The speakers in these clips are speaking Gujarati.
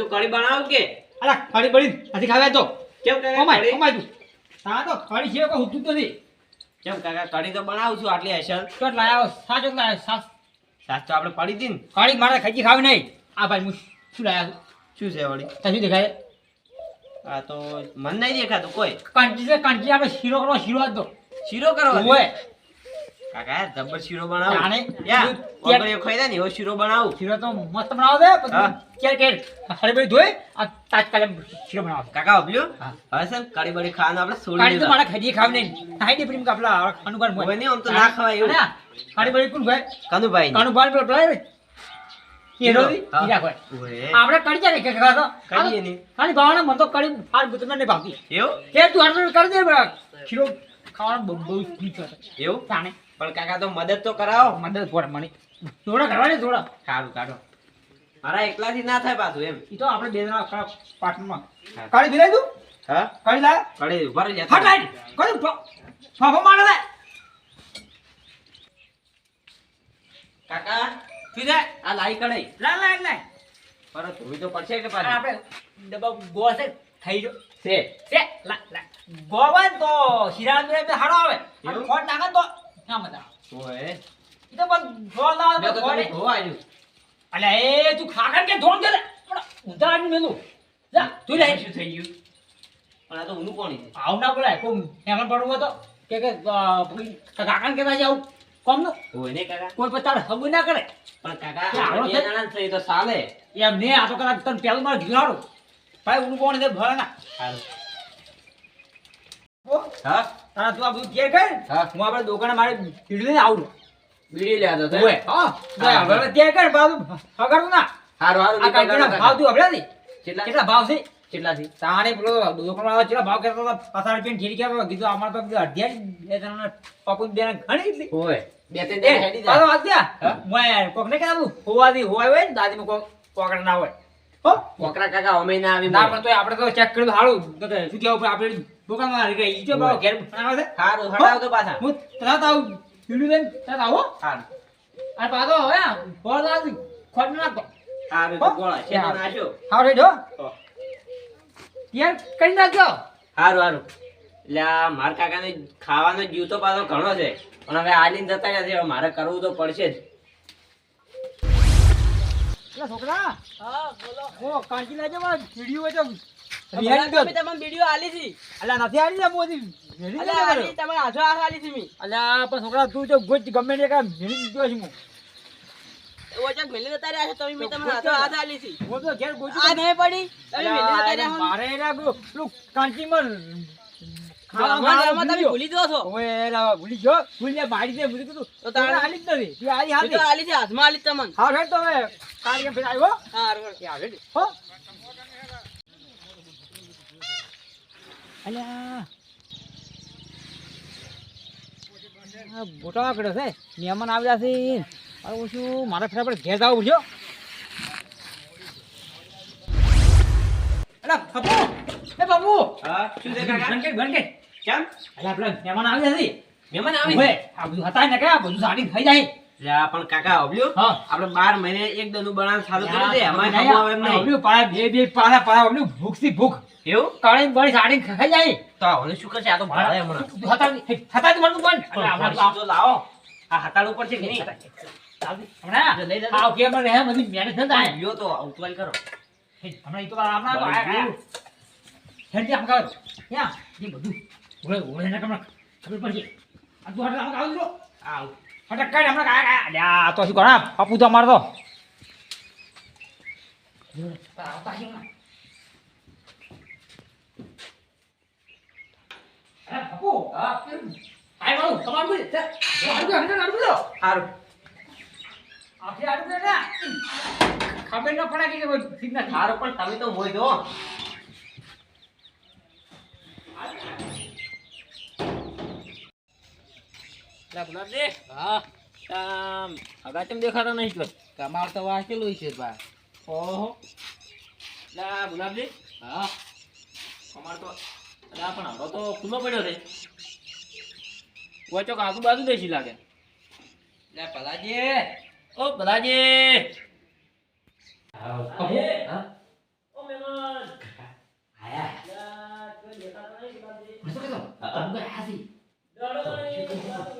તું કઢી બનાવું કે? અલા ખાડી બળી નથી ખાવે તો. કેમ કાકા કઢી? કમાય તું. હા તો ખાડી છે કોઈ હુતું તો નથી. કેમ કાકા કઢી તો બનાવું છું આટલી હેસલ. તો લાયો સાચો લાયો સાચ. સાસ તો આપણે પડી દીન ખાડી મારે ખાજી ખાવી નહીં. આ ભાઈ હું શું લાયા શું છે વળી? તને શું દેખાય? આ તો મન નહીં દેખાતું કોઈ. કાંટી છે કાંટી આપણે શીરો કરો શીરો દો શીરો કરો ઓય કાકા જબર શીરો બનાવું. યા તું ઓગળીઓ ખાઈ જાય ને એવો શીરો બનાવું. શીરો તો મસ્ત બનાવો દે કેર કેર. ખાડી બળી ધોઈ આ તાત્કાલિક શીરો બનાવો કાકા ઓબલ્યો. હવે છે ને કઢી બળી ખાવાનું આપણે છોડી કાંટી તો દીધા ખાજી ખાવી નહીં. નાઈ દે પ્રેમ કાપલા અનુભાઈ હવે નહીં, આમ તો ના ખવાય એવું. ખાડી બળી કોણ ભાઈ કનુભાઈ અનુભાઈ પેલો પેલો એનો ઈ હા. હીરા ભાઈ ઓએ. કરી જાય કે ખાતો કરીએ ને. ખાલી ભાવના મન તો કરી ફાર ગુતને નહીં ભાવતી. એવું? કે તું આટલું કરી દે ખીરો ખાવાનું બહુ બહુ એવું? તાણે પણ કાકા તો મદદ તો કરાવો. મદદ પડે મણી થોડા કરવાની થોડા. સારું કાઢો. મારા એકલાથી ના થાય પાછું એમ. ઈ તો આપણે બે જણા ખરા હા. કાળી ભીલાઈ તું? હા? કાળી લાય. કઢી ઊભા રહી હટ લાઈટ કરી ફાફો મારે કાકા તું જાય આ લાઈ કઢાઈ. લા લાય લાય પરત ધોવી તો પડશે કે પાછી? આપણે ડબ્બા છે થઈ જો છે. છે લા લા ગોવન તો બે હાડો આવે? ખોટ નાખે તો ના મજા આવે. ઈ તો બસ ગોળ લાવે તો તો ખોડે. તમે ધોવા આવ્યું અલ્યા એ તું ખાખર કે ધોણ દે ઊંધા આદમી મેલું. જા તું લે. શું થઈ ગયું? પણ આ તો ઊનું કોણ આવ ના બોલાય કોમ હેમણ પડવું તો. કે કે ભઈ, કાકાને આવું. કોમનું? હોય ને કાકા? કોઈ ના કરે. પણ કાકા આપણે છે? જણા થઈ તો ચાલે. એમ ને આ તો કદાચ તને પેલું મારે ઘીરાડું ભાઈ ઊનું કોણ છે? ભરે ના. હા? તારા તું આ બધું કે કર હું. આપણે દુકાને મારે પીડી ને આવડું. બીડી લે તો ઓય હા. હવે તે કર બાજુ હગાડું ના. હારો હારો આ કાંઈ ભાવ તું હબળે કેટલા? કેટલા ભાવ છે? કેટલા છે તારે બોલો દુકાન વાળા કેટલા ભાવ કહેતો હતો? પસાર રૂપિયા ઘેરી હતો. કીધું અમારે તો અઢિયાર બે જણાના પકુન બેને ઘણી એટલી. હોય બે ત્રણ દે જણા હેડી પાછો જાય વાત દ્યા. કોક ને કહેતું, હોવાથી હોય હોય ને દાદીમાં કોક કોકડ ના હોય. હો? કોકરા કાકા અમે ના આવી ના પણ તો આપણે તો ચેક કર્યું. તો શું કેવું આપણે દુકાનમાં રહી ગઈ જો બાવ ઘેર બનાવે છે. સારું હટાવ તો પાછા. હું તરત આવું, પીળું લઈને તરત આવો. સારું અને પાછો હવે બોલ દાદી ખોટ ના નાખતો. સારું તો ગોળા છે રેડી હો. હો. તૈયાર કરી નાખજો. સારું સારું એટલે આ મારા કાકાને ખાવાનો જીવ તો પાછો ઘણો છે. પણ હવે આલીને જતા નથી હવે મારે કરવું તો પડશે જ. છોકરા. હા બોલો. ઓ કાંચી લાવજો બા, વીડિયો તમે તમને વીડિયો આલી હતી અલા નથી આલી ને મોદી. ભેળી આલી તમે હાથો હાથ આલી હતી મી. અલ્યા પણ છોકરા તું તો ગોચ ગમે તે કાંઈ ભેળી દીધો છે હું. એવો મેલી જતા રહ્યા છો તમે મી તો તમને હાથો આલી હતી હું તો ઘેર ગોચું આ નહીં પડી. તમે મેલી જતા રહ્યા મારે ખાવાનું આમાં ખાવાનું આમાં તમે ભૂલી ભૂલી છો. ગયો. ઓય ભૂલી મારી દે ભૂલી કીધું તો. તારે- આલી જ નથી. આલી હાલી આલી છે હાથમાં આલી તમને. હા તો હવે કાર્ય ફેર આવ્યો. હા. હો. અલ્યા. મોટા વાકડો છે. મહેમાન આવ્યા છે. હવે શું મારે ફટાફટ ઘેર જવું પડશે અલા બાપુ. એ બાપુ. હા શું છે કાકા? બનકે બનકે કેમ? અલા આપણા મહેમાન આવ્યા છે. મહેમાન આવી? આ બધું હતા ને કે આ બધું સાડી થઈ જાય. પણ કાકા અબલ્યો આપણે બાર મહિને એક દનું બનાવ ચાલુ કર્યું છે અમારે ખાવું આવે એમ નહીં. આવડ્યું પાછા બે બે પાછા પાછા ભૂખથી ભૂખ. એવું? કાળી બળી સાડી ખાઈ જાય. તો હવે શું કરશે? આ તો ભાડે હમણાં. હતા હતા મળતું બંધ તો લાવો. આ હતાળું કે નહીં? હમણાં? લઈ બધી ન થાય. લ્યો તો ઉતવાલ કરો. હમણાં ઈ તો હમણાં તો બળી આયા- ગયું. આયા. હેડજે આમ કરો યા એ બધું. ઓળે ઓળે ને હમણાં ખબર પડશે આ તું હટ કાઢ દો આવ. હટક કાઢ હમણાં કાઢ અલ્યા, આ તો શું કરા પપ્પુ તો અમારે તો ખબર ન પડે કે ઠીક નથી. સારું પણ તમે તો મોય દો લા ગુલાબજી. હા. આમ તેમ દેખાતા નહીં તો કમાવ તો વાંચેલું છે ભાઈ ઓહો. ના ગુલાબજી. હા. કમાડ તો લા તો ખુલ્લો પડ્યો છે. ચોક કાકુ બાજુ દેશી લાગે. લે પલાજી. ઓ ભલાજી હા. ઓ મેમન આયા. લા તો દેખાતા નહીં ગુલાબજી. શું કીધું. અગા હાસી દડો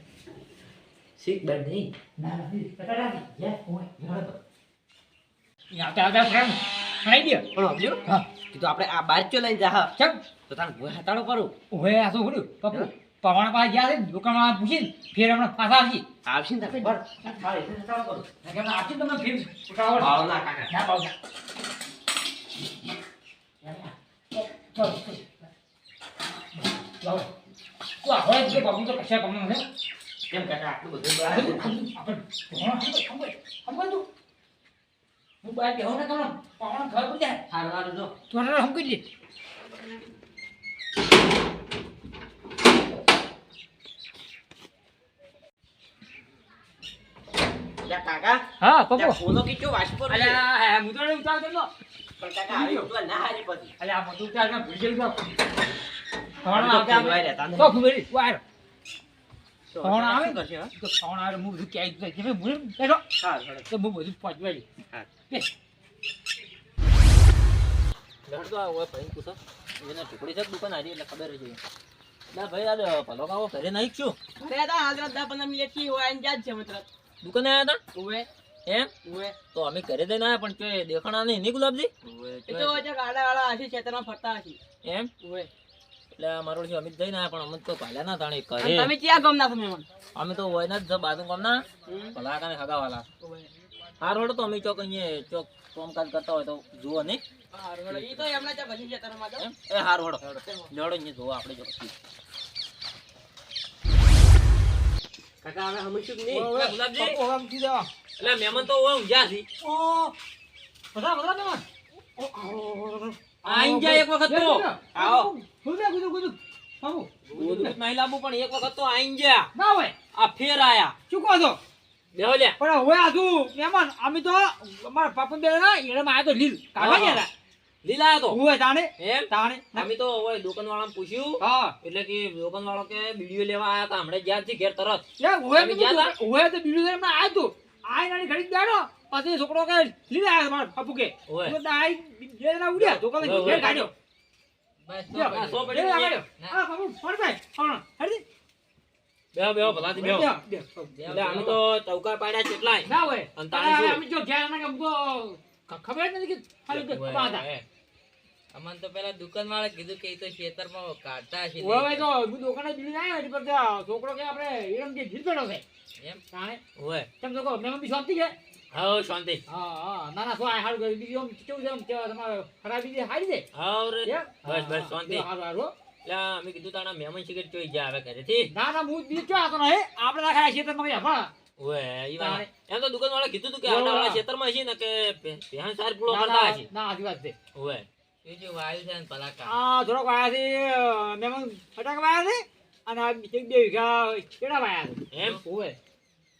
શીખ બંધ નહીં ના ના નહીં કટા રાખી યા ઓય ઈ આવતા આવતા ફ્રેન્ડ ખાઈ દે પણ સમજ્યો હા કીધું આપણે આ બાર ચો લઈને જા ચમ તો તારે ભોય હતાડો કરું ઓય આ શું કર્યું પપ્પુ પવાણા પાસે ગયા છે દુકાનમાં પૂછીને ફેર હમણાં પાછા આવશી આવશે ને તારે બર ખાલી છે હતાડો કરું ના કે આપી તમને ફેર ઉઠાવડ ભાવ ના કાકા ના પાઉં ના લાવો તું આ બાબુ તો કશા કામનો છે કેમ કાકા આટલું બધું આપણે તું હું બાય બેહો ને તમને પાવણ ખબર પડી જાય હારું હારું જો. તું આને હમ કરી દે કાકા. હા ત્યાં ફોનો કીચો વાસપો. અલ્યા હે હું તો ઉતાર દેલો પણ કાકા આવી ઉતવા ના હારી પછી. અલ્યા આ બધું ઉતાર ના ભૂલી ગયેલું તો અમે તો ફેરવાઈ રહેતા. તો ખબર વાયર તો ફોન આવે? કરશે, હા? તો ફોન આવે હું બધું ક્યાંય જાય કે હું બેઠો. તો હું બધું પહોંચવાઈ હા. બેઠ તો આ ઓય પૂછો. એને ટુકડી છે દુકાન હારી એટલે ખબર જ હોય. ના ભાઈ આ ભલો કાવો ઘરે નહીં છું ઘરે હતા, હાલ રાત દસ પંદર મિનિટથી હોય આઈને જ છે મતલબ. દુકાને આવ્યા હતા ઓવે એમ. તો અમે ઘરે જઈને આવ્યા પણ કે દેખાણા નહીં નહીં ગુલાબજી એ તો ગાડા વાળા હશે, ખેતરમાં ફરતા હશે. એમ ઉવે. એટલે મારો છે અમિત જઈને પણ અમે તો પાલ્યા ના તાણે કરે તમે ક્યાં ગામના છો મહેમાન? અમે તો હોય જ બાજુ ગામના હમ? ભલા કાને હગાવાલા. હાર હોડો તો અમે ચોક અહીંયા ચોક કામકાજ કરતા હોય તો જુઓ ને હારું, તો એમના ત્યાં પછી ખેતરમાં જાઓ. એ હાર હોડો લેવડો અહીંયા જુઓ આપણે જો કાકા હવે હમીશું કે નહીં? ગુલાબજી. ઓવા મૂકી દેવા એટલે મહેમાન તો હોય ઊંઘ્યા છે ઓ બધા બધા ને આઈ જાય એક વખત તો. આવો. ગુદુ ગુજુ ગુજુ બાબુ. ગુજુ નહીં લાવવું પણ એક વખત તો આઈ ગયા. ના હોય. આ ફેર આયા. શું કહો છો? બેહો લ્યા. પણ હવે આ તું મહેમાન? અમે તો અમારા પાપન બે ના એને માં તો લીલ. કાઢવા ગયા લીલા તો. હું જાણે એમ? તાણે. અમે તો હોય દુકાન વાળાને પૂછ્યું. હા. એટલે કે દુકાન વાળો કે વીડિયો લેવા આયા હતા. હમણાં જ્યાંથી ઘેર તરત. એ હોય તમે તો? તા? તો તો એમને આય તું. આય નાની ઘડી બેઠો. પછી છોકરો કે લીધા આયા માર પપ્પુ કે તો આય બે જણા ઉડ્યા. છોકરો હોય, હોય. ઘેર કાઢ્યો. હા, સો પડી ઘેર ગઈ. કાઢ્યો. હા પપ્પુ ફળ ભાઈ ફળ હરજી. બેહો બેહો ભલાથી બેહો. બેહો, બેહો. એટલે અમે તો ચૌકા પાડ્યા કેટલાય. ના હોય. અને તાણે અમે જો ખબર જ નથી કે ખાલી કે હોય, બાધા. તો પેલા દુકાન વાળા કીધું કે એ તો ખેતરમાં કાઢતા હવે તો હું દુકાને ના એટલે છોકરો કે આપણે એરમ જે ગીર પેડો છે. એમ? તાણે. હોય તેમ તો કહો મેં બી શાંતિ છે. હાવ શાંતિ. હા હા. ના ના શું આ હારું બીજું આમ કેવું છે આમ? કે તમારે ખરાબી જે હારી હાવ રે. બસ બસ શાંતિ. હારો હારું એટલે અમે કીધું તાણા મહેમાન શિખર ચોઈ જાય હવે ઘરેથી ના ના હું બીજું ચો આતો નહીં આપણે ના ખાય ખેતરમાં કઈ હફા ઓએ ઈ વાત. એમ તો દુકાન વાળા કીધું તું કે આટા વાળા હોય. ખેતરમાં છે ને કે ભે- સાર પૂળો કરતા છે ના આજી વાત છે. હોય બીજું વાયુ છે ને પલાકા. આ થોડોક વાયા છે મહેમાન ફટાક વાયા છે અને આ બીજે બે વીઘા કેડા વાયા છે. એમ? ઓવે.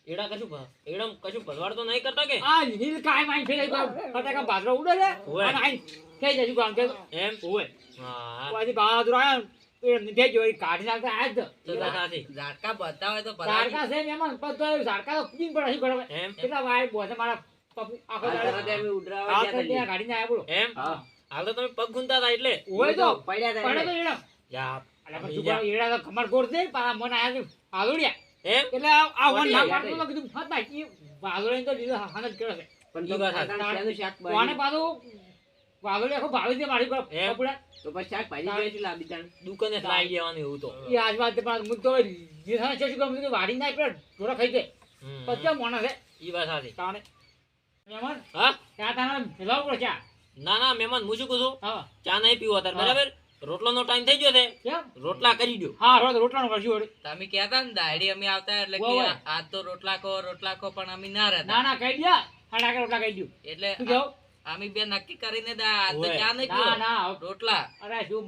એડા કશું એડમ કશું ભરવાડ તો નહીં કરતા કે? આ નીલ કાય માઈ ફેરે ફટાકા બાજરો ઉડે છે. અને આઈ થઈ જશું ગામ કે એમ? ઓવે. હા. પછી બહાદુર આયા એમને ભેજો એ કાઢી નાખતા આયા જ. તો તો સાચી. ઝાટકા બધા હોય તો પલાકી ઝાડકા છે મેમન પણ તો ઝાડકા તો કુદીન પડે છે બરાબર એમ? કેટલા વાય બોસે મારા પપ્પુ આખો હાલ દાડો. ઉડરાવા હાલ તો તા ત્યાં કાઢીને એમ? હા. હાલ તો તમે પગ ખૂંદતા હતા એટલે? ઓવે તો પડ્યા તા પડે તો એડા યા અલા પણ શું એડા તો ખમર ગોળ છે મન આયા આલુડિયા એમ એટલે આ- વન કીધું તો જ છે. પણ તો શાક કોને પાછું આખું ભાવી છે મારી પર? કપડાં. તો પછી શાકભાજી જોઈએ છે લાંબી તાણ. દુકાને લાવી દેવાનું એવું તો એ આજ વાત છે, પણ હું તો લીધા છે શું કહું, વાડી ના પેલા ઢોરા ખાઈ જાય. પછી મોણા છે ઈ વાત સાચી તાણે. મહેમાન, હા મિલાવવું પડે ચા. ના ના મહેમાન હું શું કહું છું હા. ચા નહીં પીવો અત્યારે બરાબર રોટલાનો ટાઈમ થઈ ગયો છે. કેમ? રોટલા કરી દો. હા, રોજ રોટલાનો કરજો તમે કહેતા ને દાડી અમે આવતા એટલે કે. આ તો રોટલા કો રોટલા કો પણ અમે ના રહેતા. ના ના કહી દ્યા ફટાકે રોટલા કહી દો એટલે અમે બે નક્કી કરીને દા આ તો ક્યાં નહીં ના ના રોટલા. અરે શું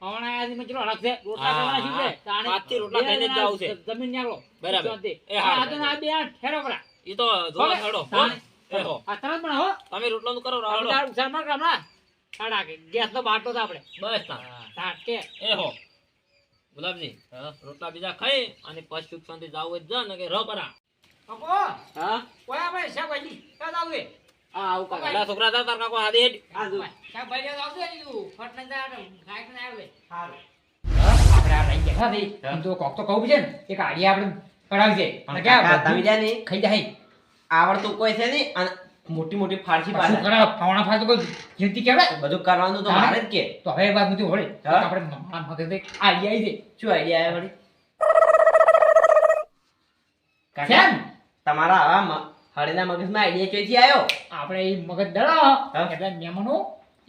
પવન આયા છે, મેં કીધું અલગ છે. રોટલા હા, હા. હા, ના હો? હો. તમે કરો આપણે હેડો તાર ઉછાળ માર કામના સાડા કે ગેસનો બાટલો તો આપણે બસ એ હો. ગુલાબજી રોટલા બીજા ખાઈ અને પછી સુખ શાંતિ જાવ હોય ને કે ર કાકો હા? જાવું આવું કાકા પેલા છોકરા તાર કાકો જો. શાકભાજી જાવું ફટ ને જા ને આવે. આપણે આ ગયા. હા. તો કોક તો કહું છે ને એક આડિયા આપણે કરાવી પણ અને ક્યાં કાકા, તમે જ્યાં ને ખાઈ જાય. આવડતું કોઈ છે નહીં અને મોટી મોટી ફાળસી શું કરા ફાવણા ફાળ તો જેતી જિંદગી બધું કરવાનું તો મારે જ કે. તો હવે વાત નથી હોળે. હા. આપણે મારા દે આડિયા આવી દે શું આઈડિયા આવ્યો વળી? કાકા, તમારા આવા હળીના મગજમાં આઈડિયા ક્યાંથી આવ્યો? આપણે એ મગજ હા. એટલે મહેમાનો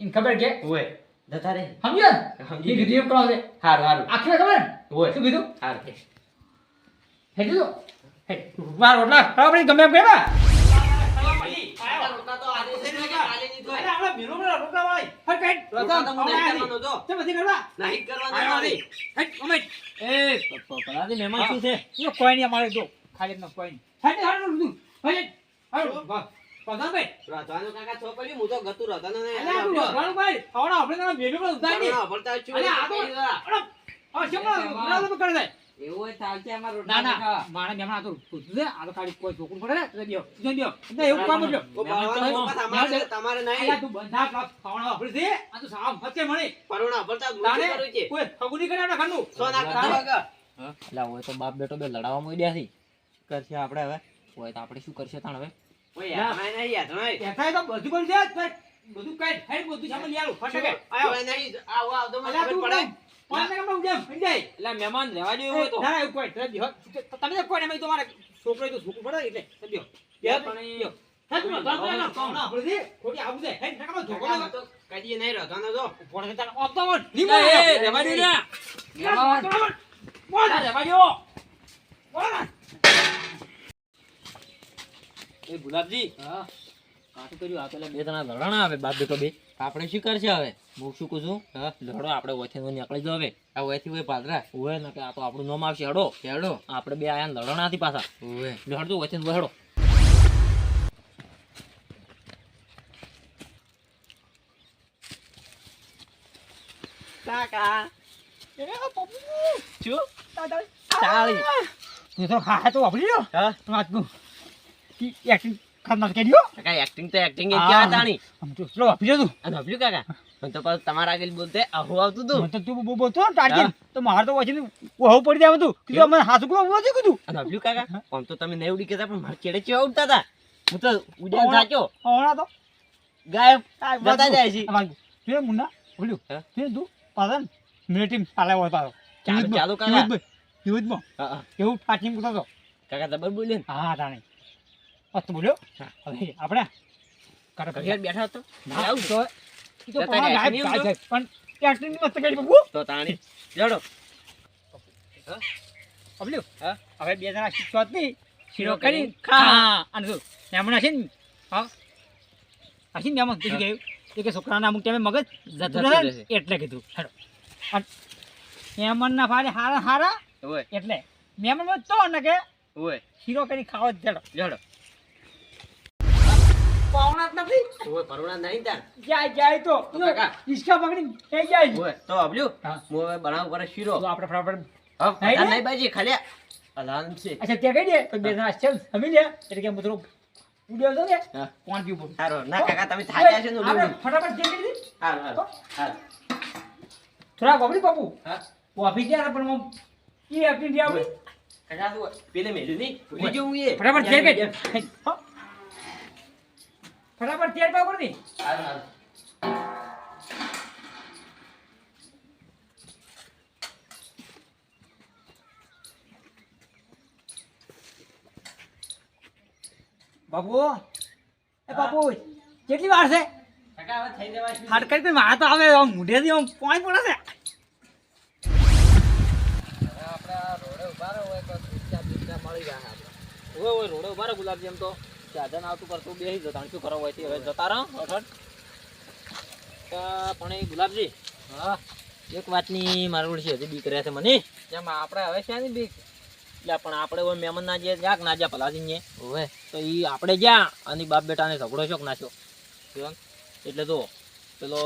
ઇન ખબર કે? ઓય જતા રે સમજ્યો સમજી કીધું એમ કરો છે. હારું હાર. આખી ખબર? ઓય શું કીધું? હારું. હે કીધું હે વાર રોટલા આપણે ગમે એમ કહેવા રોટલા તો આજે છે કે કાલે નહીં ધોય. આપણે મેલો મેલો રોટલા વાળી હટ કઈ રોટલા તો હું કરવાનો જો. તે બધી કરવા. નહીં કરવાનો આયો હટ અમે એ પ- પ- મહેમાન શું છે? યો કોઈ નહીં અમારે જો ખાલી ન કોઈ નહીં હટ હટ બધું. હટ હટ પધાર ભાઈ રોટવાનું કાકા છો પડ્યું, હું તો ગતું તું ભાઈ આવડા આપણે તમે મેલો મેલો ઉતારી. આ તો આ શેમાં એવું ચાલશે અમારે ના ના. ખાવા. મહેમાન તો પૂછ્યું છે આ તો ખાલી કોઈ છોકરું પડે. ને એટલે દ્યો જો એવું કામ જ લ્યો. ઓ બાવાનું તો બસ અમારે છે, તમારે નહીં. તું બંધા પ્રાપ્ત ખાવાના વાપરે છે. આ તો સાવ મતે મળે પરુણા ભરતા તાને મોટું કરું છે. કોઈ ફગુ નહીં કરે આપણા ઘરનું. સો ના કરતા તાને હોય તો બાપ બેટો બે લડાવા માંડ્યા છે. કરશે આપણે હવે? હોય તો આપણે શું કરશે તાણ હવે? ઓય નહીં. કહેતા તો બધું પણ છે બધું કઈ બધું સામે લઈ આવું. ફટાકે. આયો. આવો આવતો મને અલ્યા ખબર તું પડે. એટલે મહેમાન રહેવા જેવું હોય તો ના એવું કોઈ તમે તો કોઈ નહીં, તમારે છોકરો તો છોકરું પડે એટલે. હા, છે. ખોટી આવું છે. હે. હું કદીએ નહીં રોટવાનો જો. ઊભો રહે તારે. તો બોલ. નહીં એ, બોલ. દે ને. મહેમાન. બોલ. આ રહેવા બોલ. એ ગુલાબજી કાઠું કર્યું આ પેલા બે જણા લડાણા આવે બાપ બેટો બે આપણે શું કરશે હવે? હું શું કહું છું? હા લડો આપણે ઓથી નીકળી જાવ હવે. આ ઓથી હોય પાદરા. ઓય ને કે આ તો આપણું નામ આવશે. હડો. હેડો. આપણે બે આયા લડો નાથી પાછા. ઓય. લડજો ઓથી હેડો. કાકા. શું? ચાલી તું તો ખા તો વાપરી લ્યો. હા. તું આજનું acting ખતરનાક કરી દ્યો. કાકા એક્ટિંગ તો એક્ટિંગ. ક્યાં તાણી? તો તું. અને કાકા. મને તો પાછું તમારા આગળ બોલતે આહું આવતું હતું મને તું બહુ બોલતો ને તો મારે તો વચ્ચે ઓહો પડી જાય હતું કીધું મને હાથ ઉપર ઊભો કીધું? અને હપ્યું કાકા. આમ તો તમે નહીં ઉડી કહેતા પણ મારા ચેડે ચેવા ઉડતા હતા? હું તો ઉડ્યા થાક્યો. હમણાં તો. ગાયબ. આ જાય છે આ વાત. તું એ મુન્ના બોલ્યું. હા? તું તું પાછા મિલિટરી ચાલે હોય પાછો. ચાલુ ચાલુ કાકા. યુદ્ધમાં યુદ્ધમાં. હા, હા. એવું ટાચિંગ કરતો કાકા જબર બોલ્યો હા તાણે. મસ્ત બોલ્યો. હવે આપણે કરે ઘડિયાળ બેઠા હતો ના, આવું તો ઈ તો પણ. પણ મસ્ત કરી બબુ તો તાણી. જડો બબલ્યુ હા? હવે બે જણા શીખવાત નહીં. શીરો કરી ખા. અને શું? એમણે હશે ને? હા? હશે ને એમાં પૂછી ગયું એ કે છોકરાના અમુક ટાઈમે મગજ જતું રહે એટલે કીધું. હેડો. અને મહેમાનના ફાડે હારા હારા એટલે મેમન તો ને કે શીરો કરી ખાવા જડો જડો પાવણા જ નથી? ઓય પરુણા નહીં તાર. જાય જાય તો. તો ઈસકા પકડી થઈ જાય. ઓય તો હપ્યું હું. હવે બનાવું પડે શીરો. તો આપણે ફટાફટ હા નહીં બધા ને? નહીં બાજી ખાલી અલાર્મ છે. અચ્છા ત્યાં કહી દે તો બે જણા ચલ સમી લે. એટલે કે હું ઉડ્યો તો ને હા. કોણ પીવું સારું. ના કાકા તમે થાક્યા છે ને આપણે ફટાફટ ચેક દે. હારું હારું હારું થોડા ગોબડી બાપુ. હા. ઓફિસ ગયા પણ હું ઈ એક્ટિંગથી આવડી કાકા શું પેલે મેલ્યું નહીં? ભૂલી જવું એ. ફટાફટ ચેક કરી. હો. ફટાફટ ચેક પાવ કરી બાપુ એ બાપુ કેટલી વાર છે? કાકા હવે થઈ જવા છે. હાડ કરી કરી મારા તો આવે આમ મૂઢેથી આમ પોઈન્ટ પડે છે. ઓય ઓય રોડે ઊભા રહો ગુલાબજી એમ તો. સાધન આવતું કરતું બેસી જતા. શું કરો હોય હવે જતા રહો પણ એ ગુલાબજી, હા, એક વાતની મારા છે હજી બીક રહે છે મને. જેમ આપણે હવે છે ને બીક. એટલે પણ આપણે હવે મહેમાન ના જઈએ જ્યાં ના જ્યાં પલાજી ને ઓવે. તો એ આપણે જ્યાં અને બાપ બેટાને ઝઘડો શોક નાખ્યો? એટલે જો પેલો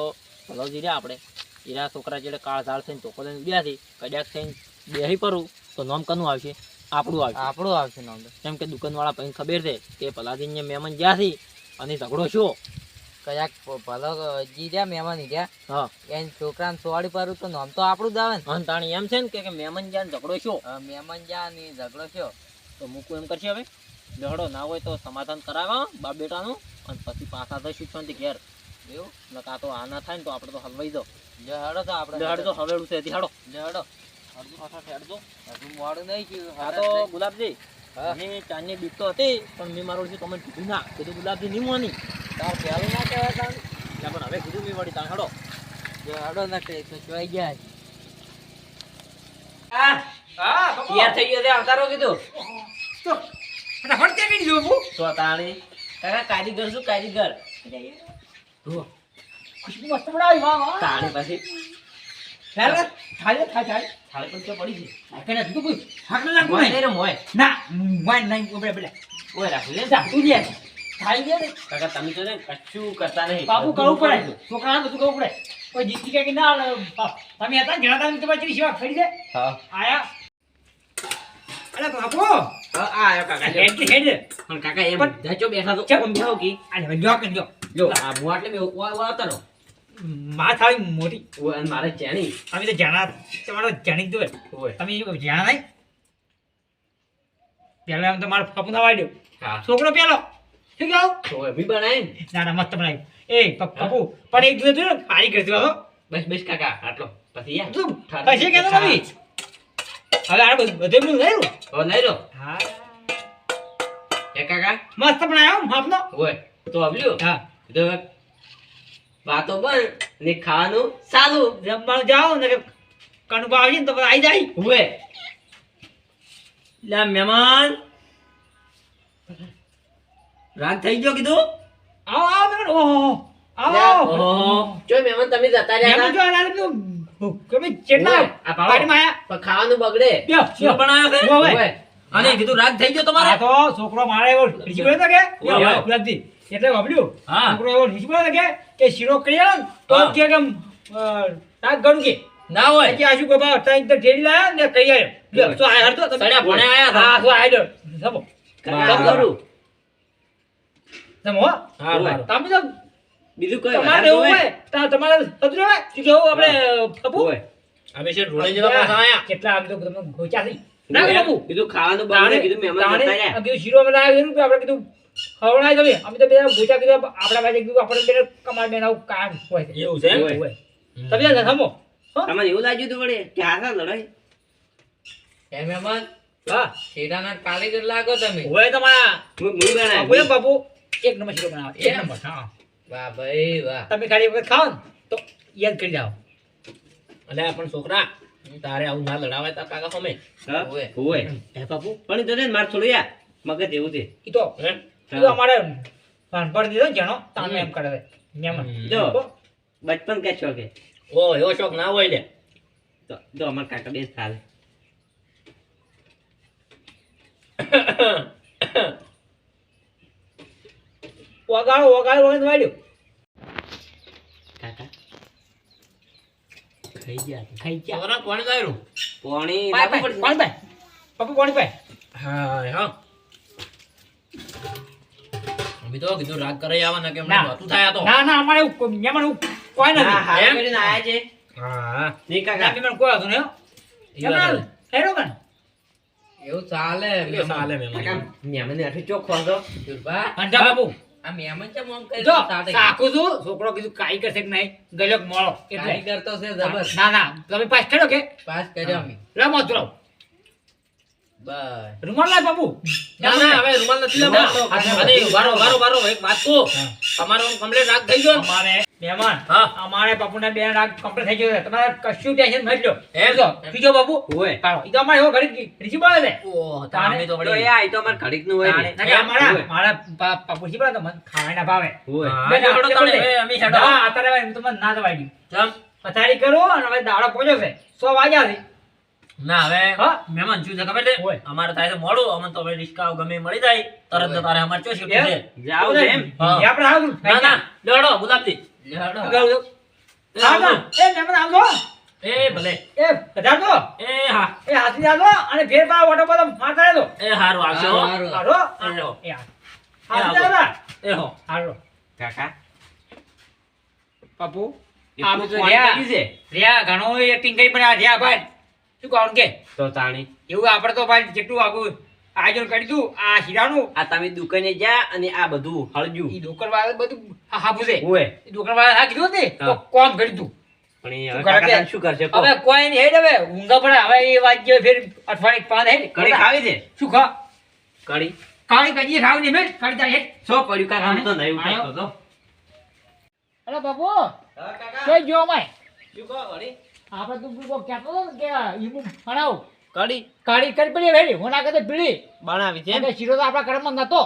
પલાવજી રહ્યા આપણે. એરા છોકરા જેડે કાળ ઝાડ થઈને ચોખ્ખો થઈને થી કદાચ થઈને બેહી પરું તો નોમ કનું આવશે? આપણું આવશે. આપણું આવશે તો. કેમ કે દુકાનવાળા ભાઈને ખબર છે કે પલાદીને મહેમાન ગયા છે અને ઝઘડો શું કયાક ભલો જી રહ્યા મહેમાન ગયા હા. એને છોકરાને સોવાડી પાડું તો નામ તો આપણું જ આવે ને. હા તાણી એમ છે ને કે- મહેમાન જ્યાં ઝઘડો શું મહેમાન જા ને ઝઘડો શું તો મૂકું એમ કરશે હવે? ઝઘડો ના હોય તો સમાધાન કરાવવા બાપ બેટાનું. અને પછી પાછા થઈશું શાંતિ ઘેર. એવું? નકા તો આ ના થાય ને તો આપણે તો હલવાઈ દો જો તો આપણે હેડ હવેડું છે હેડો હેડો હેડો જ. ગુલાબજી હા. ચાંદની બીક તો હતી પણ મેં મારું તમને કીધું ના કીધું ગુલાબજી નહીં મોની. તાર પહેલું ના કહેવાય તાર પણ હવે કીધું મેં વળી તાણ હેડો. જો ના કહે તો ચોઈ ગયા તૈયાર થઈ ગયો અવતારો કીધું. તો ફટાફટ ત્યાં કરી દીધું તો તાણી કાકા કારીગર શું કારીગર? જુઓ. ખુશ્બુ મસ્ત બનાવી વાહ વાહ. તાણી પછી ચાલ થાય થાય થાય. થાળી પણ ક્યાં પડી છે આ તું કોઈ હાક ના લાગુ નહીં. નહીં રે મોય. ના વાઈન નહીં ઉભરે બેલે ઓય રાખી લે. જા તું જે થાય છે કાકા તમે તો ને કશું કરતા નહીં. બાપુ કરવું પડે. છોકરાને બધું કરવું પડે. કોઈ જીતી કે ના તમે હતા ઘણા ટાઈમ તમારી જેવી સેવા કરી છે? હા. આયા. અરે બાપુ. હા, આ કાકા હેડ કે હેડ. પણ કાકા એમ પણ- બેઠા તો કી. જો કે જો જો આ બુઆ એટલે બેહો. ઓય, ઓય આવી મોટી. ઓય, અને મારે ચેણી અમે તો જાણા તમારો જાણી જ દો તમે જાણા નહીં? પહેલા એમ તો મારો પપ્પુ ના વાડ્યો છોકરો પેલો શું કહો? ઓય, મી બનાવી ને. ના ના મસ્ત બનાવ્યું. એ પ- પપ્પુ પણ એક જોયું ને કરતી હતો બસ બસ કાકા આટલો. પછી યા તું પછી કેતો નથી. હવે આ બધું બધું લઈ લો લઈ લો. હા. એ કાકા. મસ્ત બનાવ્યો માપનો ઓય તો આવ્યો હા. તો વાતો બંધ ને ખાવાનું ચાલુ. જમવાનું જાઓ ને આવશે ને તો આવી જાય. હુએ લે મહેમાન. રાત થઈ ગયો કીધું? આવો આવો મહેમાન. ઓહો આવો ઓહો જો મહેમાન તમે જતા રહ્યા જો આ લાલ પેલું તમે ચેટલા આ. પાણીમાં આયા. પણ ખાવાનું બગડે. શું લ્યો. બનાવ્યો છે? ઓવે. અને કીધું રાત થઈ ગયો તમારે? તો છોકરો મારે એવો રીચી પડ્યો કે. ગુલાબજી. એટલે વાપર્યું? હા. છોકરો એવો પડ્યો કે કે શીરો કરી આવ તો કે કેમ તાક ગણું કે. ના હોય. કે આજુ ગોબા ત્રણ તો ઠેડી લાયા ને કહી આવ્યો તો આ હરતો? સડ્યા ભણે આયા હા તો આયા લ્યો. જમો. કરું? તમો હો. તમે તો બીજું કઈ તમારે એવું હોય તો તમારે સદરો હોય શું કેવું આપણે ફપુ હોય. અમે છે રોડે જવા પાછા આયા. કેટલા આમ તો તમને ગોચા થઈ. ના ઓય. કીધું ખાવાનું બગડે કીધું મહેમાન જતા રહ્યા. કીધું શીરો અમે લાવ્યા કે આપણે કીધું ખવડાવી દઈએ અમે તો બે ગોચા કીધું આપણા પાસે કીધું આપણે બે કમાડ બેન કામ હોય એવું છે એમ? ઓય. હોય. તમે ત્યાં જમો તમને એવું લાગ્યું હતું વળી? કે હાથા લડાઈ? હે મહેમાન હા શેરડાના કારીગર લાગો તમે. હોય તમારા હું હું બાપુ એક નંબર શીરો બનાવો. એક? નંબર હા. વાહ ભાઈ વાહ. તમે ખાલી વખત ખાઓ તો યાદ કરી જાઓ. અલે આ પણ છોકરા તારે આવું ના લડાવાય તાર કાકા સામે? હા? ઓય. હે બાપુ? પણ તો ને મારે થોડું યાર. મગજ એવું છે. ઈ તો ઈ તો અમારે ભાનપડ દીધો જણો તામે એમ કરે. જો. હો? બચપન કે શોખે? ઓ એવો શોખ ના હોય લે. તો જો અમાર કાકા બે ચાલે વગાડો વગાડો વગાડો ખાઈ ગયા ખાઈ ગયા. છોકરા કોણ ગાયરું? પાણી પાય લાવવું પડશે. પાણી પાય. પપ્પુ પાણી ભાઈ હા હા. અમે તો કીધું રાગ કરાઈ આવવાના કે ના. હમણાં થાય તો. ના ના અમારે એવું કોઈ- મહેમાન એવું કોઈ હા, નથી એમ? કરીને આયા છે. હા. નહીં ના કાકા મહેમાન કોઈ હતું ને. હેરો. એવું ચાલે ચાલે ચોખ્ખો હતો. આ મહેમાન છે મોમ કરી જો? સાકું છું. છોકરો કીધું કાઈ કરશે કે નહીં? ગલ્યો મોળો એટલે. કારીગર છે જબર. ના ના. તમે પાસ કર્યો કે? પાસ કર્યો અમે. લે મોત બસ. રૂમાલ લાવ બાપુ ના ના હવે રૂમાલ નથી લેવો અને વારો વારો વારો એક વાત કહું. તમારો કમ્પ્લેટ રાખ થઈ ગયો? અમારે મહેમાન હા અમારે બાપુના બે રાગ કમ્પ્લીટ થઈ ગયો તમારે કશું ટેન્શન મત લો એ જો બીજો બાપુ ઓય. કાળો ઈ તો અમારે એવો ઘડી રીચી પડે છે ઓ તારે તો વળી- એ આ, તો અમાર ઘડીકનું હોય ને. અમારા મારા બાપુ પાપુજી પડે તો મને ખાવાય ના ભાવે ઓય. હા, બેન, હેડો બોલે. હવે અમે હેડો. ના, અત્યારે હવે એમ તો મને ના દવાઈ ગયું. ચમ? પથારી કરો અને હવે દાડો પહોંચ્યો છે સો વાગ્યા છે ના હવે હા? મહેમાન શું છે ખબર છે અમારે થાય તો મોડું અમને તો હવે રિક્ષા ગમે મળી જાય તરત તારે અમારે એમ? છે જાઓ એમ. હા. આપણે આવું ના ના લેવડો ગુલાબજી એ ભલે. એ વધારજો એ હા. એ હાથી આવજો અને ફેર પાછો ઓટો બધો માર કરે દો એ હારું આવશે હો. હારું. એ હાથી આવજો. આવજો એ હો. હારો કાકા. પપ્પુ એટલું તો રહ્યા. છે. રહ્યા ઘણો એક્ટિંગ કરી પણ આ રહ્યા ભાઈ. શું કહું કે? તો તાણી. એવું આપણે તો ભાઈ જેટલું આગું આયોજન કરી દીધું. આ હીરાનું. આ તમે દુકાને જા અને આ બધું હળજુ. ઈ દુકાન વાળા બધું હા હાફું છે ઓય. દુકાન વાળા હા કીધું ને તો કોમ કરી દઉં પણ એ શું હવે કાકા શું કરશે? હવે કોઈ નહીં હેડ હવે ઊંઘા પડે હવે એ વાગ્ય ફેર અઠવાડિયે પાંચ હેડ. કડી ખાવી છે? શું ખા? કડી કાળી કજીએ ખાવી નહીં મેં કડી તારી હેડ. શું પડ્યું કા કામ તો નહીં. ઉઠાતો તો અરે બાપુ હા, કાકા. કઈ ગયો અમાય શું કહો વળી? આપણે તું તું કહેતો હતો ને કે ઈમુ ભણાવ કઢી. કાળી કરી પડી વેડી હું ના કહેતો પીળી. બનાવી છે અને શીરો તો આપણા કર્મમાં નતો.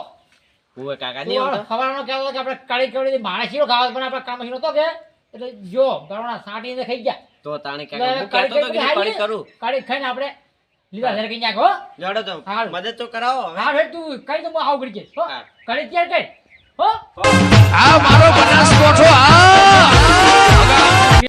ઓય કાકા ની ખવાનો હતો કે આપણે કાળી કરી માણા શીરો ખાવા પણ આપણા કામ શીરો તો કે? એટલે જો ગળોના સાટીને ખાઈ ગયા. તો તાણી કાકા હું કાળી કહેતો તો કે કરી કરું. કાળી ખાઈને આપણે લીલા કે ન્યા નાખો જડો તો મદદ તો કરાવો હા ભાઈ તું કઈ તો આવ ગડી કરી હો. હા. કાળી ક્યારે કઈ હો. આ મારો બનાસકોઠો આ